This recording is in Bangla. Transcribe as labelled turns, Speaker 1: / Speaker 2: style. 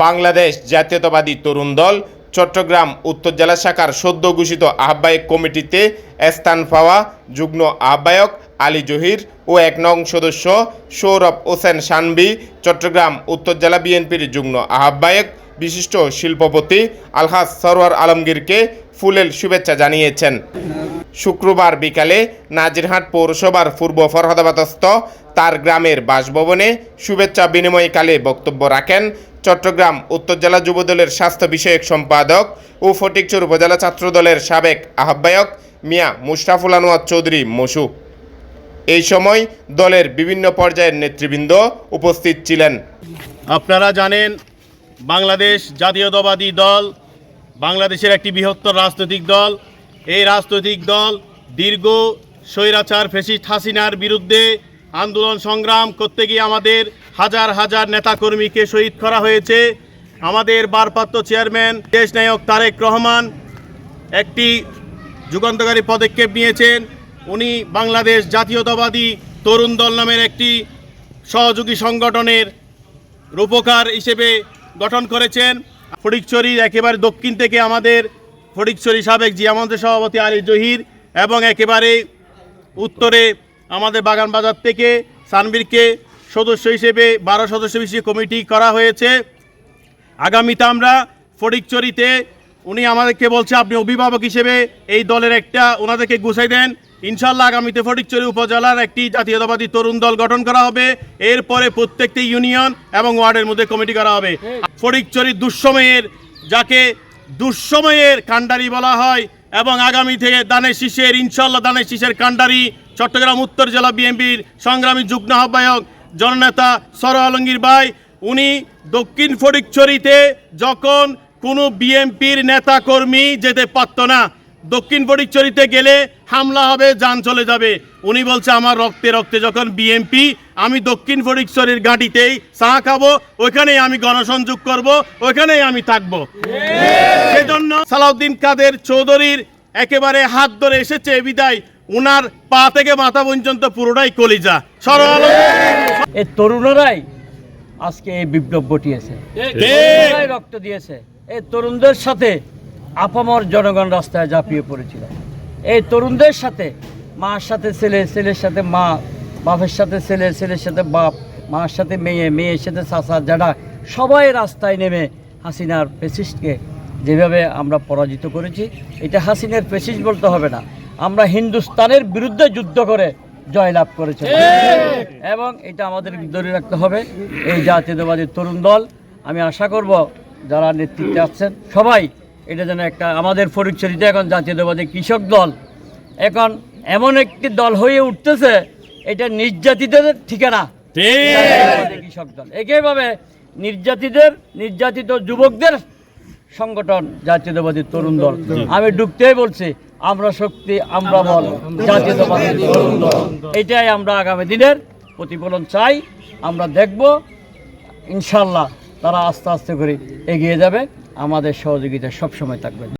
Speaker 1: বাংলাদেশ জাতীয়তাবাদী তরুণ দল চট্টগ্রাম উত্তর জেলা শাখার সদ্য ঘোষিত আহ্বায়ক কমিটিতে স্থান পাওয়া যুগ্ম আহ্বায়ক আলী জহির ও এক নং সদস্য সৌরভ হোসেন সানবি, চট্টগ্রাম, উত্তর জেলা বিএনপির যুগ্ম আহ্বায়ক, বিশিষ্ট শিল্পপতি আলহাজ সরোয়ার আলমগীরকে ফুলেল শুভেচ্ছা জানিয়েছেন। শুক্রবার বিকালে নাজিরহাট পৌরসভার পূর্ব ফরহাদাবাদস্থ তার গ্রামের বাসভবনে শুভেচ্ছা বিনিময়কালে বক্তব্য রাখেন চট্টগ্রাম, উত্তর জেলা যুবদলের স্বাস্থ্য বিষয়ক সম্পাদক ও ফটিকচুর উপজেলা ছাত্রদলের সাবেক আহ্বায়ক মিয়া মুশরাফুল আনোয়ার চৌধুরী মসু। এই সময় দলের বিভিন্ন পর্যায়ের নেতৃবৃন্দ উপস্থিত ছিলেন।
Speaker 2: আপনারা জানেন, বাংলাদেশ জাতীয়তাবাদী দল বাংলাদেশের একটি বৃহত্তর রাজনৈতিক দল। এই রাজনৈতিক দল দীর্ঘ স্বৈরাচার ফেসিস্ট হাসিনার বিরুদ্ধে আন্দোলন সংগ্রাম করতে গিয়ে আমাদের হাজার হাজার নেতাকর্মীকে শহীদ করা হয়েছে। আমাদের ভারপ্রাপ্ত চেয়ারম্যান দেশ নায়ক তারেক রহমান একটি যুগান্তকারী পদক্ষেপ নিয়েছেন। উনি বাংলাদেশ জাতীয়তাবাদী তরুণ দল নামের একটি সহযোগী সংগঠনের রূপকার হিসেবে গঠন করেছেন। ফটিকছড়ির একেবারে দক্ষিণ থেকে আমাদের ফটিকছড়ি সাবেক জিয়ামন্ত্রী সভাপতি আলী জহির এবং একেবারে উত্তরে আমাদের বাগান বাজার থেকে সানবীরকে সদস্য হিসেবে বারো সদস্য বিশিষ্ট কমিটি করা হয়েছে। আগামীতে আমরা ফটিকচুরিতে উনি আমাদেরকে বলছে, আপনি অভিভাবক হিসেবে এই দলের একটা, ওনাদেরকে গুছাই দেন। ইনশাল্লাহ আগামীতে ফটিকচুরি উপজেলার একটি জাতীয়তাবাদী তরুণ দল গঠন করা হবে। এরপরে প্রত্যেকটি ইউনিয়ন এবং ওয়ার্ডের মধ্যে কমিটি করা হবে। ফটিকচুরি দুঃসময়ের, যাকে দুঃসময়ের কাণ্ডারি বলা হয় এবং আগামী থেকে দানের শীষের ইনশাল্লাহ দানের শীষের কাণ্ডারি চট্টগ্রাম, উত্তর জেলা বিএনপির সংগ্রামী যুগ্ম আহ্বায়ক জননেতা সর আলমগীর ভাই, উনি দক্ষিণ ফটিকছড়িতে যখন কোনো বিএনপির নেতা কর্মী যেতে পারতো না, দক্ষিণ ফটিকছড়িতে গেলে হামলা হবে যান চলে যাবে। উনি বলছে আমার রক্তে রক্তে যখন বিএনপি আমি দক্ষিণ ফটিকছড়ির ঘাঁটিতেই চা খাব ওইখানেই আমি গণসংযোগ করব ওইখানেই আমি থাকব। সেজন্য সালাউদ্দিন কাদের চৌধুরীর একেবারে হাত ধরে এসেছে বিদায়। উনার পা থেকে মাথা পর্যন্ত পুরোটাই কলিজা। সরল
Speaker 3: এই তরুণরাই আজকে এই বিপ্লব ঘটিয়েছে। রক্ত দিয়েছে। এই তরুণদের সাথে আপামর জনগণ রাস্তায় ঝাঁপিয়ে পড়েছিল। এই তরুণদের সাথে, মার সাথে ছেলে, ছেলের সাথে মা, বাপের সাথে ছেলে, ছেলের সাথে বাপ, মার সাথে মেয়ে, মেয়ের সাথে চাচা জাডা সবাই রাস্তায় নেমে হাসিনার পেসিস্টকে যেভাবে আমরা পরাজিত করেছি, এটা হাসিনের পেসিস্ট বলতে হবে না। আমরা হিন্দুস্তানের বিরুদ্ধে যুদ্ধ করে জয়লাভ করেছি। এবং এটা আমাদের ধরে রাখতে হবে, এই জাতীয়তাবাদী তরুণ দল। আমি আশা করব যারা নেতৃত্বে আছেন, সবাই এটা যেন একটা আমাদের ফরিকচরিতে এখন জাতীয় জাতীয়তাবাদী কৃষক দল। এখন এমন একটি দল হয়ে উঠতেছে, এটা নির্যাতিতদের ঠিকানা। কৃষক দল। একইভাবে নির্যাতিতদের, নির্যাতিত যুবকদের সংগঠন জাতীয়তাবাদী তরুণ দল। আমি ঢুকতেই বলছি, আমরা শক্তি, আমরা বল, জাতীয়তাবাদী তরুণ দল। এটাই আমরা আগামী দিনের প্রতিফলন চাই। আমরা দেখব, ইনশাল্লাহ তারা আস্তে আস্তে করে এগিয়ে যাবে। আমাদের সহযোগিতা সবসময় থাকবে।